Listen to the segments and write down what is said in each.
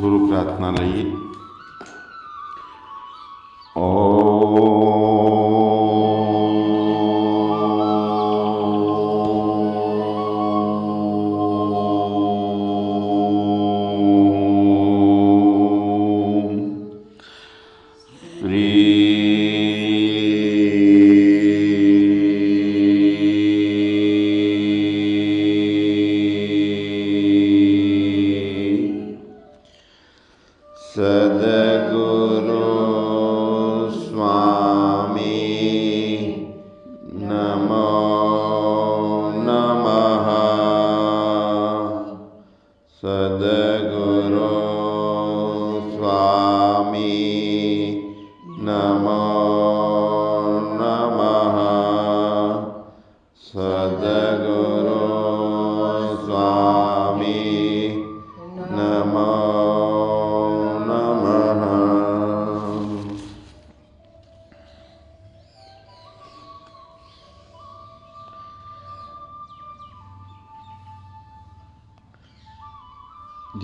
ગુરુ પ્રાર્થના લઈએ.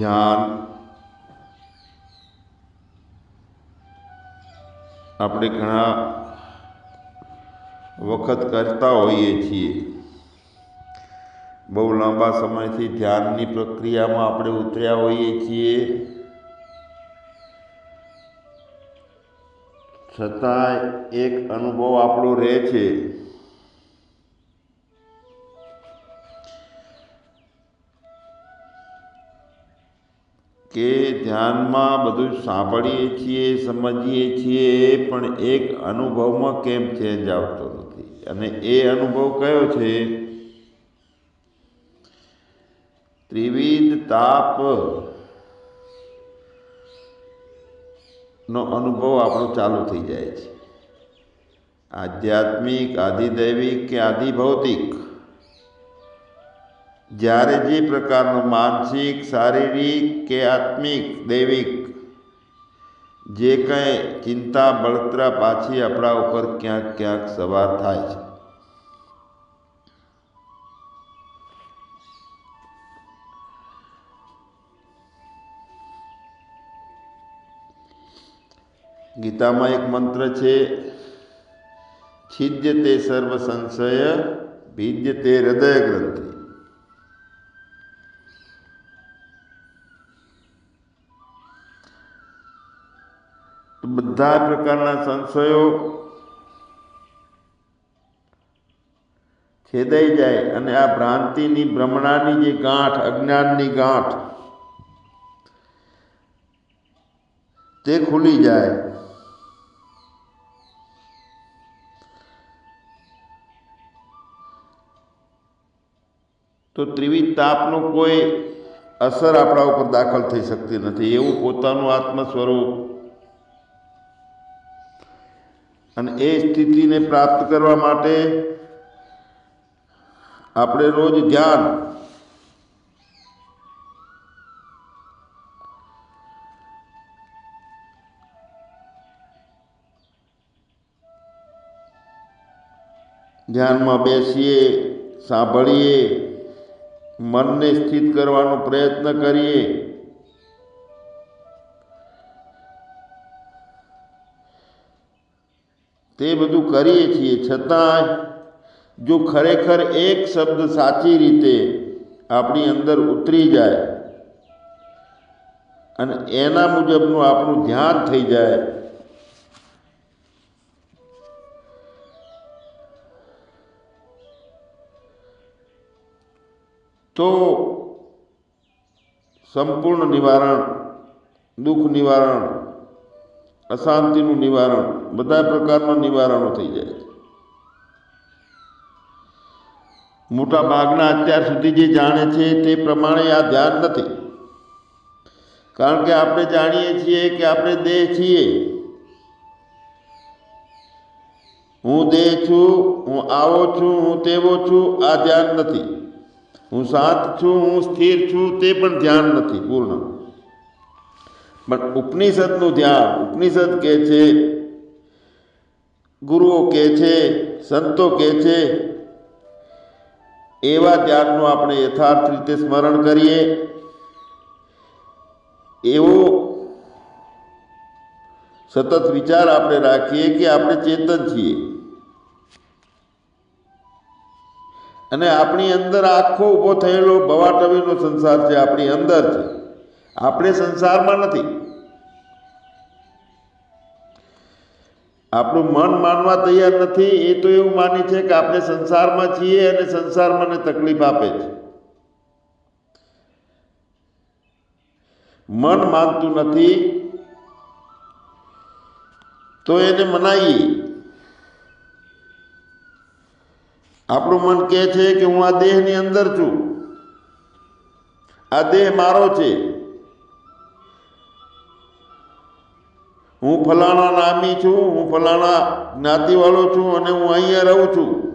ધ્યાન આપણે ઘણા વખત કરતા હોઈએ છીએ. બહુ લાંબા સમયથી ધ્યાનની પ્રક્રિયામાં આપણે ઉતર્યા હોઈએ છીએ. છતાંય એક અનુભવ આપણો રહે છે. કે ધ્યાનમાં બધું સાંભળીએ છીએ, સમજીએ છીએ, પણ એક અનુભવમાં કેમ ચેન્જ આવતો નથી? અને એ અનુભવ કયો છે? ત્રિવિધ તાપ નો અનુભવ આપણો ચાલુ થઈ જાય છે. આધ્યાત્મિક, આધિદૈવિક કે આધિભૌતિક? જ્યારે જે પ્રકારનું માનસિક, શારીરિક કે આત્મિક, દૈવિક, જે કંઈ ચિંતા, બળતરા પાછી આપણા ઉપર ક્યાંક ક્યાંક સવાર થાય છે. ગીતામાં એક મંત્ર છે છિદ્યતે સર્વ સંશય ભીદ્યતે હૃદય ગ્રંથિ બધા પ્રકારના સંશયો છેદાઈ જાય અને આ ભ્રાંતિની, ભ્રમણાની જે ગાંઠ, અજ્ઞાનની ગાંઠ, તે ખુલી જાય. તો ત્રિવિધ તાપનો કોઈ અસર આપણા ઉપર દાખલ થઈ શકતી નથી. એવું પોતાનું આત્મ સ્વરૂપ અને એ સ્થિતિને પ્રાપ્ત કરવા માટે આપણે રોજ ધ્યાન ધ્યાનમાં બેસીએ, સાંભળીએ, મનને સ્થિત કરવાનો પ્રયત્ન કરીએ. તે બધું કરીએ છીએ. છતાં જો ખરેખર એક શબ્દ સાચી રીતે આપણી અંદર ઉતરી જાય અને એના મુજબનું આપણું ધ્યાન થઈ જાય, તો સંપૂર્ણ નિવારણ, દુઃખ નિવારણ અશાંતિનું નિવારણ બધા પ્રકારના નિવારણો થઈ જાય છે. મોટા ભાગના અત્યાર સુધી જે જાણે છે તે પ્રમાણે આ ધ્યાન નથી. કારણ કે આપણે જાણીએ છીએ કે આપણે દેહ છીએ. હું દેહ છું, હું આવો છું, હું તેવો છું, આ ધ્યાન નથી. હું શાંત છું, હું સ્થિર છું, તે પણ ધ્યાન નથી, પૂર્ણ. પણ ઉપનિષદનું ધ્યાન, ઉપનિષદ કહે છે, ગુરુઓ કહે છે, સંતો કહે છે, એવા ધ્યાનનું આપણે યથાર્થ રીતે સ્મરણ કરીએ. એવો સતત વિચાર આપણે રાખીએ કે આપણે ચેતન છીએ. અને આપણી અંદર આખો ઊભો થયેલો ભવાટવીનો સંસાર છે, આપણી અંદર છે. આપણે સંસારમાં નથી. આપણું મન માનવા તૈયાર નથી, એ તો એવું માની છે કે આપણે સંસારમાં છીએ અને સંસાર મને તકલીફ આપે છે. મન માનતું નથી, તો એને મનાવીએ આપણું મન કહે છે કે હું આ દેહની અંદર છું. આ દેહ મારો છે. હું ફલાણા નામી છું, હું ફલાણા જ્ઞાતિવાળો છું અને હું અહીંયા રહું છું.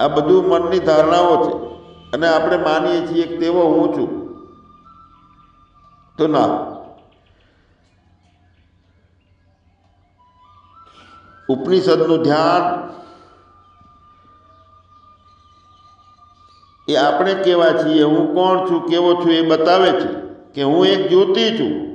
આ બધું મનની ધારણાઓ છે. અને આપણે માનીએ છીએ કે તેવો હું છું. તો ના. ઉપનિષદનું ધ્યાન એ આપણે કેવા છીએ? હું કોણ છું? કેવો છું? એ બતાવે છે કે હું એક જ્યોતિ છું.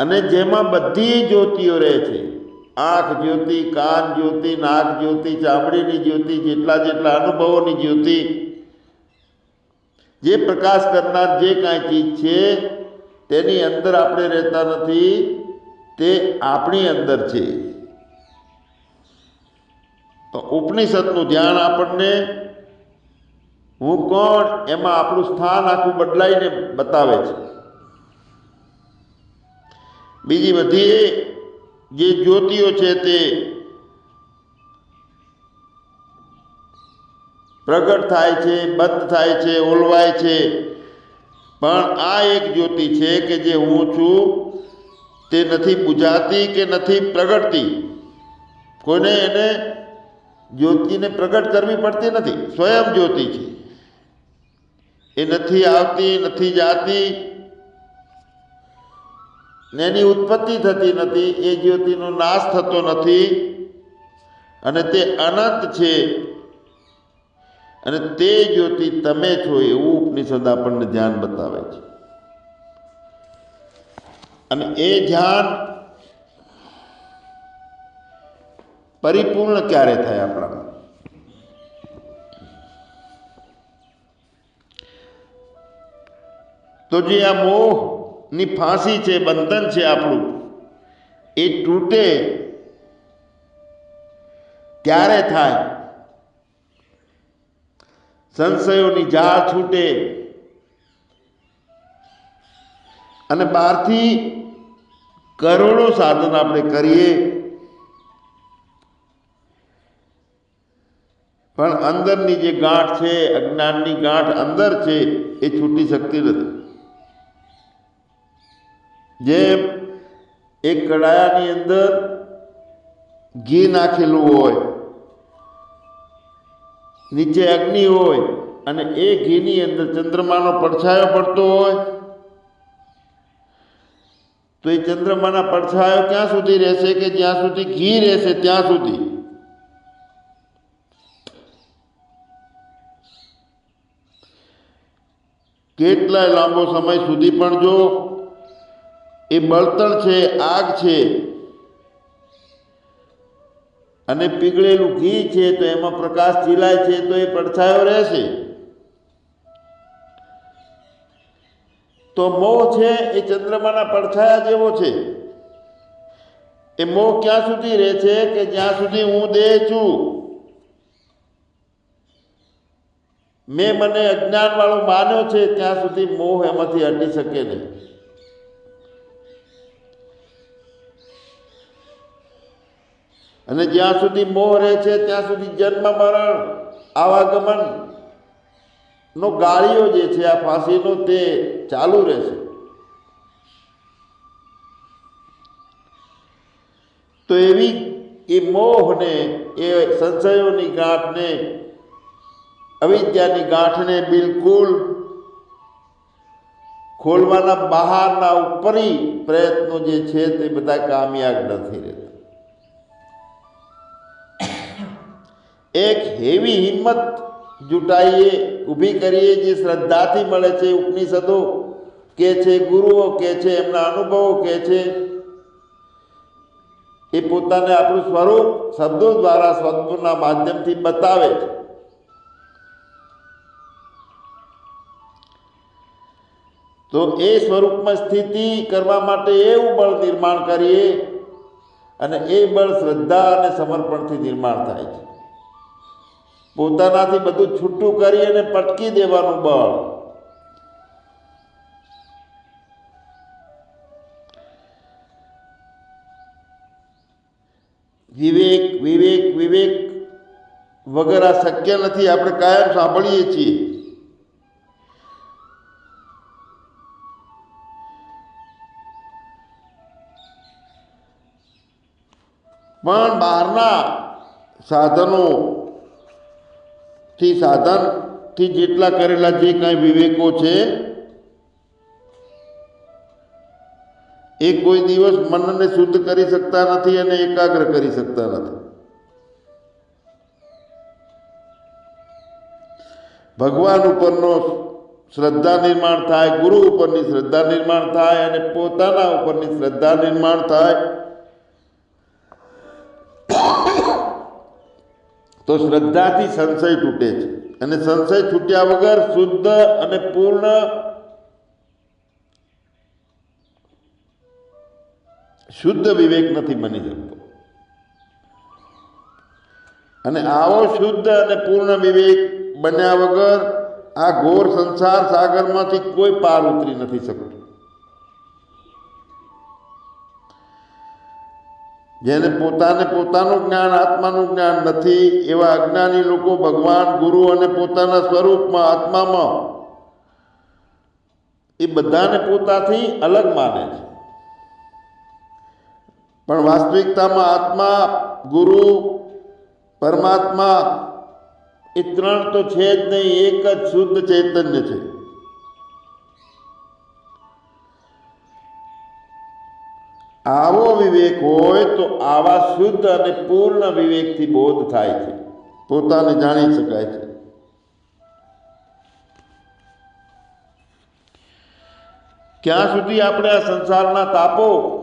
અને જેમાં બધી જ્યોતિઓ રહે છે. આંખ જ્યોતિ, કાન જ્યોતિ, નાક જ્યોતિ, ચામડીની જ્યોતિ, જેટલા જેટલા અનુભવોની જ્યોતિ. જે પ્રકાશ કરનાર જે કાંઈ ચીજ છે, તેની અંદર આપણે રહેતા નથી, તે આપણી અંદર છે. તો ઉપનિષદનું ધ્યાન આપણને, હું કોણ, એમાં આપણું સ્થાન આખું બદલાઈને બતાવે છે. બીજી બધી જે જ્યોતિઓ છે તે પ્રગટ થાય છે, બંધ થાય છે, ઓલવાય છે. પણ આ એક જ્યોતિ છે કે જે હું છું, તે નથી બુજાતી કે નથી પ્રગટતી. કોઈને એને જ્યોતિને પ્રગટ કરવી પડતી નથી. સ્વયં જ્યોતિ છે. એ નથી આવતી, નથી જાતી ને એની ઉત્પત્તિ થતી નથી, એ જ્યોતિનો નાશ થતો નથી. અને તે અનંત છે. અને તે જ્યોતિ તમે છો એવું ઉપનિષદ આપણને ધ્યાન બતાવે છે. અને એ ધ્યાન પરિપૂર્ણ ક્યારે થાય આપણામાં? તો જે આ મોહની ફાંસી છે, બંધન છે આપણું. એ તૂટે ત્યારે થાય. સંશયોની જાળ છૂટે. અને બહારથી કરોડો સાધન આપણે કરીએ. પણ અંદરની જે ગાંઠ છે, અજ્ઞાનની ગાંઠ અંદર છે, એ છૂટી શકતી નથી. જેમ એક કડાયાની અંદર ઘી નાખેલું હોય, નીચે અગ્નિ હોય અને એ ઘીની અંદર ચંદ્રમાનો પડછાયો પડતો હોય, તો એ ચંદ્રમાના પડછાયો ક્યાં સુધી રહેશે કે જ્યાં સુધી ઘી રહેશે ત્યાં સુધી? કેટલાય લાંબો સમય સુધી પણ જો એ બળતણ છે, આગ છે. અને પીગળેલું ઘી છે, તો એમાં પ્રકાશ ચીલાય છે, તો એ પડછાયો રહેશે. તો મોહ છે, એ ચંદ્રમાના પડછાયા જેવો છે. એ મોહ ક્યાં સુધી રહે છે, કે જ્યાં સુધી હું દેહ છું? મેં મને અજ્ઞાનવાળો માન્યો છે, ત્યાં સુધી મોહ એમાંથી હટી શકે નહીં. અને જ્યાં સુધી મોહ રહે છે, ત્યાં સુધી જન્મ મરણ આવાગમન નો ગાળીઓ જે છે, આ ફાંસીનો તે ચાલુ રહેશે. તો એવી એ મોહને, એ સંશયોની ગાંઠને, અવિદ્યાની ગાંઠને બિલકુલ ખોલવાના બહારના ઉપરી પ્રયત્નો જે છે, તે બધા કામયાબ નથી રહેતા. એક હેવી હિંમત જુટાઈએ, ઊભી કરીએ જે શ્રદ્ધાથી મળે છે ઉપનિષદો કે છે, ગુરુઓ કે છે, એમના અનુભવો કે છે. એ પોતાને આપણું સ્વરૂપ શબ્દો દ્વારા શબ્દોના માધ્યમથી બતાવે છે. તો એ સ્વરૂપમાં સ્થિતિ કરવા માટે એવું બળ નિર્માણ કરીએ અને એ બળ શ્રદ્ધા અને સમર્પણથી નિર્માણ થાય છે. પોતાનાથી બધું છૂટું કરી અને પટકી દેવાનું બળ. વિવેક વિવેક વિવેક વગર આ શક્ય નથી, આપણે કાયમ સાંભળીએ છીએ. પણ બહારના સાધનો થી સાધનથી જેટલા કરેલા જે કાંઈ વિવેકો છે, એ કોઈ દિવસ મનને શુદ્ધ કરી શકતા નથી અને એકાગ્ર કરી શકતા નથી. ભગવાન ઉપરનો શ્રદ્ધા નિર્માણ થાય, ગુરુ ઉપરની શ્રદ્ધા નિર્માણ થાય અને પોતાના ઉપરની શ્રદ્ધા નિર્માણ થાય. તો શ્રદ્ધાથી સંશય તૂટે છે. અને સંશય છૂટ્યા વગર શુદ્ધ અને પૂર્ણ શુદ્ધ વિવેક નથી બની શકતો. અને આવો શુદ્ધ અને પૂર્ણ વિવેક બન્યા વગર આ ઘોર સંસાર સાગરમાંથી કોઈ પાર ઉતરી નથી શકતું. જેને પોતાને પોતાનું જ્ઞાન, આત્માનું જ્ઞાન નથી, એવા અજ્ઞાની લોકો ભગવાન, ગુરુ અને પોતાના સ્વરૂપમાં, આત્મામાં. એ બધાને પોતાથી અલગ માને છે. પણ વાસ્તવિકતામાં આત્મા, ગુરુ, પરમાત્મા એ ત્રણ તો છે જ નહીં, એક જ શુદ્ધ ચૈતન્ય છે. આવો વિવેક હોય તો આવા શુદ્ધ અને પૂર્ણ વિવેકથી બોધ થાય છે. પોતાને જાણી શકાય છે. ક્યાં સુધી આપણે આ સંસારના તાપો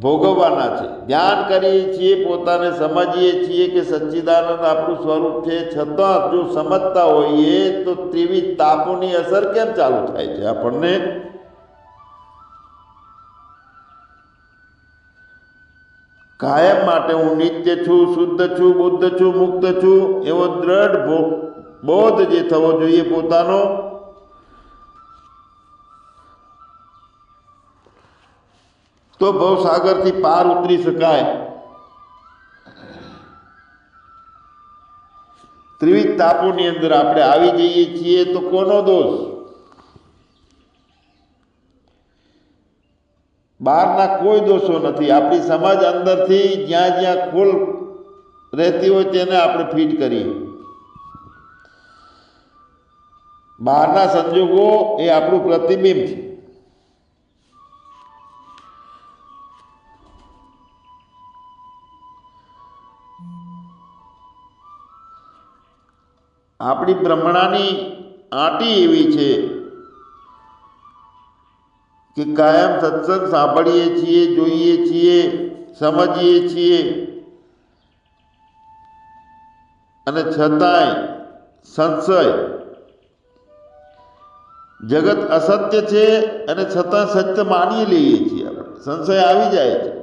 ભોગવવાના છે? ધ્યાન કરીએ છીએ, પોતાને સમજીએ છીએ કે સચ્ચિદાનંદ આપણું સ્વરૂપ છે. છતાં જો સમજતા હોઈએ તો ત્રિવિધ તાપોની અસર કેમ ચાલુ થાય છે? આપણને કાયમ માટે હું નિત્ય છું, શુદ્ધ છું, બુદ્ધ છું, મુક્ત છું, એવો દ્રઢ બોધ જે થવો જોઈએ પોતાનો. તો ભવસાગરથી પાર ઉતરી શકાય. ત્રિવિધ તાપોની અંદર આપણે આવી જઈએ છીએ તો કોનો દોષ? બહારના કોઈ દોષો નથી. આપણી સમાજ અંદરથી જ્યાં જ્યાં ખોલ રહેતી હોય તેને આપણે ફિટ કરીએ. બહારના સંજોગો એ આપણું પ્રતિબિંબ છે. આપણી બ્રહ્મણાની આંટી એવી છે. કે કાયમ સત્સંગ સાંભળીએ છીએ, જોઈએ છીએ, સમજીએ છીએ. અને છતાંય સંશય. જગત અસત્ય છે અને છતાં સત્ય માની લઈએ છીએ આપણે. સંશય આવી જાય છે.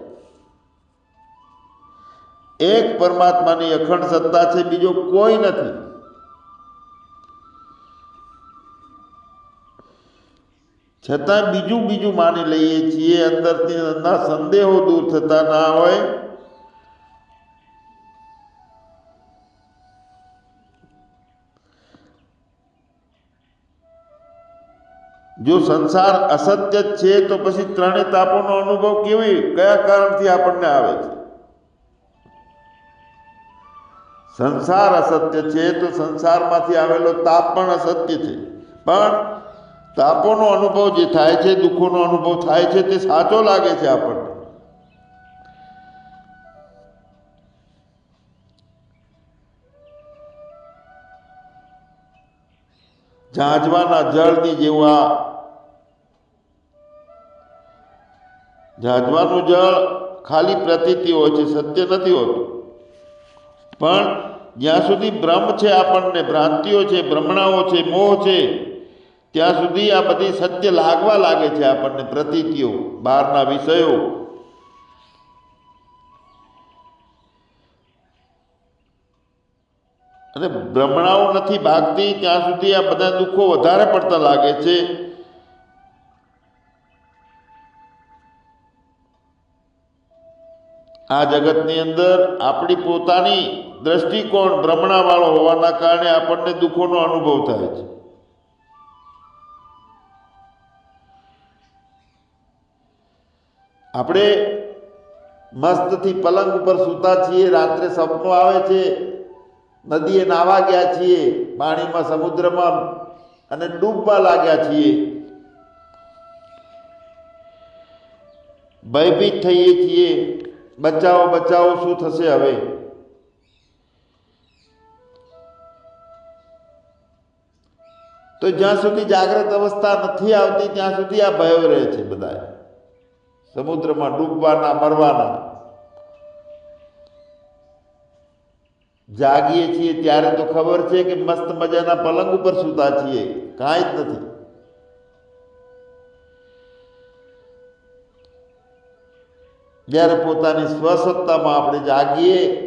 એક પરમાત્માની અખંડ સત્તા છે, બીજો કોઈ નથી. છતાં બીજું બીજું માની લઈએ છીએ, અંદરથી ના સંદેહો દૂર થતા ના હોય. જો સંસાર અસત્ય છે, તો પછી ત્રણેય તાપોનો અનુભવ કેવી, કયા કારણથી આપણને આવે છે? સંસાર અસત્ય છે, તો સંસારમાંથી આવેલો તાપ પણ અસત્ય છે. પણ તાપોનો અનુભવ જે થાય છે, દુઃખોનો અનુભવ થાય છે, તે સાચો લાગે છે આપણને. ઝાંઝવાના જળની જેવા ઝાંઝવાનું જળ ખાલી પ્રતીતિ હોય છે, સત્ય નથી હોતું. પણ જ્યાં સુધી બ્રહ્મ છે આપણને, ભ્રાંતિઓ છે, ભ્રમણાઓ છે, મોહ છે ત્યાં સુધી આ બધી સત્ય લાગવા લાગે છે આપણને, પ્રતીતિઓ, બહારના વિષયો. અને ભ્રમણાઓ નથી ભાગતી, ત્યાં સુધી આ બધા દુઃખો વધારે પડતા લાગે છે. આ જગતની અંદર આપણી પોતાની દ્રષ્ટિકોણ ભ્રમણાવાળો હોવાના કારણે આપણને દુઃખોનો અનુભવ થાય છે. આપણે મસ્તથી પલંગ ઉપર સૂતા છીએ, રાત્રે સપનો આવે છે, નદીએ નાવા ગયા છીએ, પાણીમાં સમુદ્રમાં અને ડૂબવા લાગ્યા છીએ. ભયભીત થઈએ છીએ, બચાવો બચાવો, શું થશે હવે? તો જ્યાં સુધી જાગ્રત અવસ્થા નથી આવતી, ત્યાં સુધી આ ભયો રહે છે બધા સમુદ્રમાં ડૂબવાના, મરવાના. જાગીએ છીએ ત્યારે તો ખબર છે કે મસ્ત મજાના પલંગ ઉપર સૂતા છીએ. કાંઈ જ નથી. જ્યારે પોતાની સ્વસત્તામાં આપણે જાગીએ,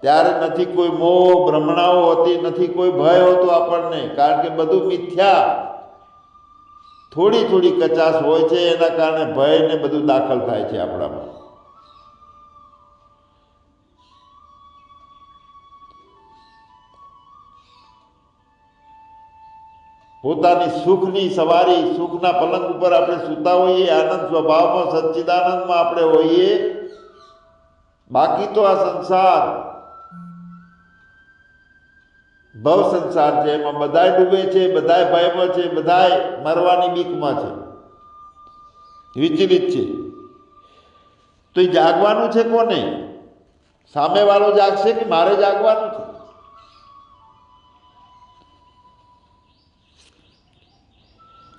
ત્યારે નથી કોઈ મોહ, ભ્રમણાઓ હતી, નથી કોઈ ભય હોતો આપણને. કારણ કે બધું મિથ્યા. થોડી થોડી કચાશ હોય છે, એના કારણે ભય ને બધું દાખલ થાય છે આપણામાં. પોતાની સુખની સવારી, સુખના પલંગ ઉપર આપણે સૂતા હોઈએ, આનંદ સ્વભાવમાં, સચ્ચિદાનંદમાં આપણે હોઈએ, બાકી તો આ સંસાર ભવ સંસાર છે, એમાં બધાય ડૂબે છે, બધાય ભયમાં છે, બધાય મરવાની બીકમાં છે. વિચલિત છે. તો એ જાગવાનું છે કોને? સામેવાળો જાગશે કે મારે જાગવાનું છે?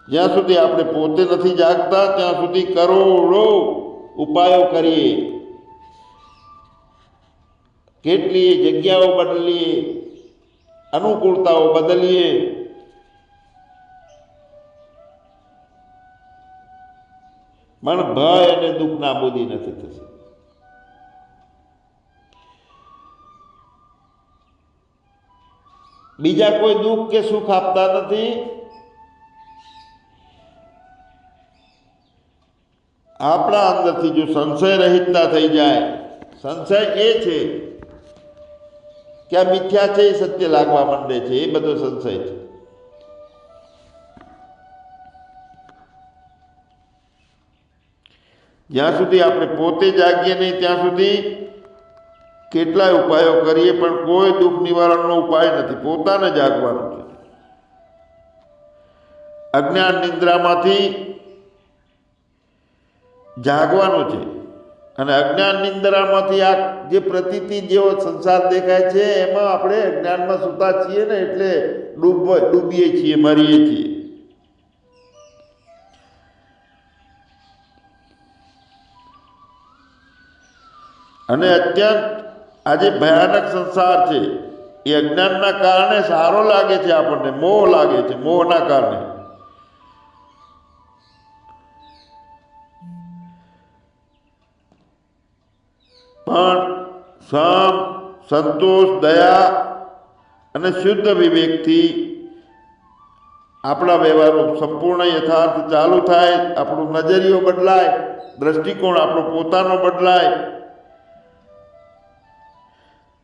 જ્યાં સુધી આપણે પોતે નથી જાગતા, ત્યાં સુધી કરોડો ઉપાયો કરીએ. કેટલી જગ્યાઓ બદલીએ. અનુકૂળતાઓ બદલીએ. પણ ભય અને દુઃખ નાબૂદી નથી થશે બીજા કોઈ દુઃખ કે સુખ આપતા નથી. આપણા અંદરથી જો સંશય રહિતતા થઈ જાય, સંશય એ છે કે આ મિથ્યા છે એ સત્ય લાગવા માંડે છે, એ બધો સંશય છે. જ્યાં સુધી આપણે પોતે જાગીએ નહીં, ત્યાં સુધી કેટલાય ઉપાયો કરીએ, પણ કોઈ દુઃખ નિવારણનો ઉપાય નથી. પોતાને જાગવાનું છે. અજ્ઞાન નિંદ્રામાંથી જાગવાનું છે. અને અજ્ઞાન નિંદ્રામાંથી આ જે પ્રતીતિ જેવો સંસાર દેખાય છે, એમાં આપણે અજ્ઞાનમાં સૂતા છીએ ને એટલે ડૂબ ડૂબીએ છીએ, મરીએ છીએ. અને અત્યંત આજે ભયાનક સંસાર છે. એ અજ્ઞાનના કારણે સારો લાગે છે આપણને, મોહ લાગે છે, મોહના કારણે. પણ સમ, સંતોષ, દયા અને શુદ્ધ વિવેકથી આપણા વ્યવહારો સંપૂર્ણ યથાર્થ ચાલુ થાય, આપણો નજરિયો બદલાય, દ્રષ્ટિકોણ આપણો પોતાનો બદલાય.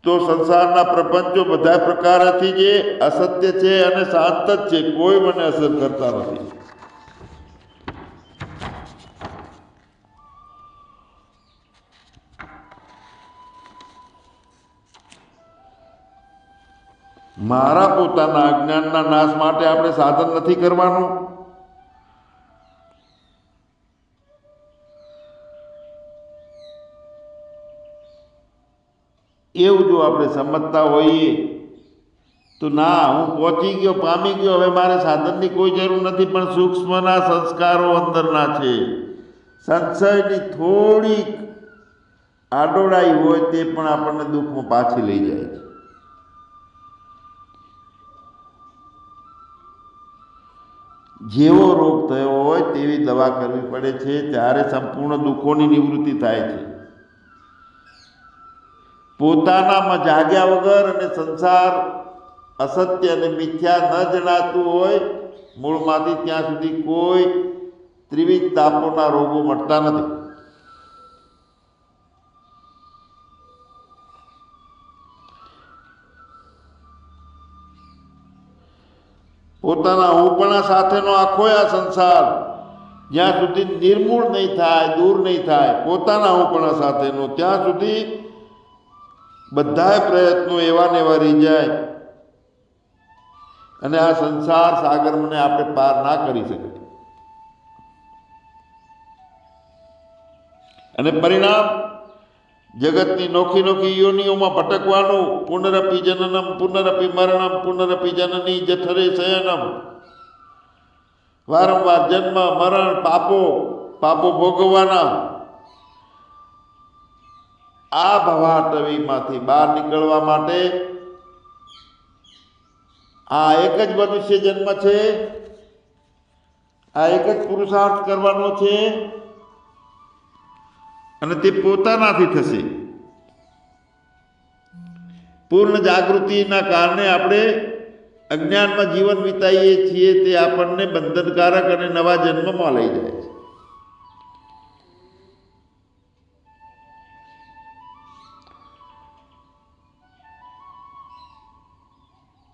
તો સંસારના પ્રપંચો બધા પ્રકારથી જે અસત્ય છે અને શાંત જ છે, કોઈ મને અસર કરતા નથી. મારા પોતાના અજ્ઞાનના નાશ માટે આપણે સાધન નથી કરવાનું. એવું જો આપણે સમજતા હોઈએ, તો ના, હું પહોંચી ગયો, પામી ગયો, હવે મારે સાધનની કોઈ જરૂર નથી, પણ સૂક્ષ્મના સંસ્કારો અંદરના છે. સંશયની થોડીક આડોડાઈ હોય તે પણ આપણને દુઃખમાં પાછી લઈ જાય છે. જેવો રોગ થયો હોય તેવી દવા કરવી પડે છે, ત્યારે સંપૂર્ણ દુઃખોની નિવૃત્તિ થાય છે. પોતાનામાં જાગ્યા વગર અને સંસાર અસત્ય અને મિથ્યા ન જણાતું હોય, મૂળમાંથી ત્યાં સુધી કોઈ ત્રિવિધ તાપોના રોગો મટતા નથી. પોતાના હુંપણા સાથેનો આખો આ સંસાર જ્યાં સુધી નિર્મૂળ નહીં થાય, દૂર નહીં થાય, પોતાના હુંપણા સાથેનો, ત્યાં સુધી બધાય પ્રયત્નો એવા ને એવા રહી જાય. અને આ સંસાર સાગર મને આપણે પાર ના કરી શકે. અને પરિણામ જગતની નોખી નોખી યોનિઓમાં ભટકવાનું, પુનરપી જનનમ, પુનરપી મરણમ, પુનરપી જનની જઠરે શયનમ. વારંવાર જન્મ, મરણ, પાપો પાપો ભોગવવાના. આ ભવાટવીમાંથી બહાર નીકળવા માટે આ એક જ મનુષ્ય જન્મ છે, આ એક જ પુરુષાર્થ કરવાનો છે. અને તે પોતાનાથી થશે. પૂર્ણ જાગૃતિના કારણે આપણે અજ્ઞાનમાં જીવન વિતાઈએ છીએ તે આપણને બંધનકારક અને નવા જન્મમાં લઈ જાય છે.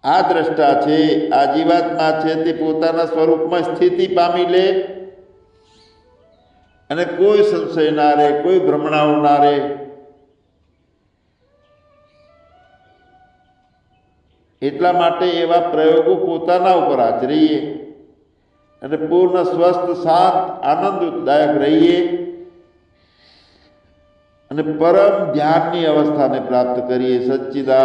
આ દ્રષ્ટા છે, આ જીવાત્મા છે તે પોતાના સ્વરૂપમાં સ્થિતિ પામી લે અને કોઈ સંશય ના રહે કોઈ ભ્રમણાઓ ના રહે એટલા માટે એવા પ્રયોગો પોતાના ઉપર આચરીએ અને પૂર્ણ સ્વસ્થ, શાંત, આનંદદાયક રહીએ અને પરમ ધ્યાનની અવસ્થાને પ્રાપ્ત કરીએ. સચ્ચિદાનંદ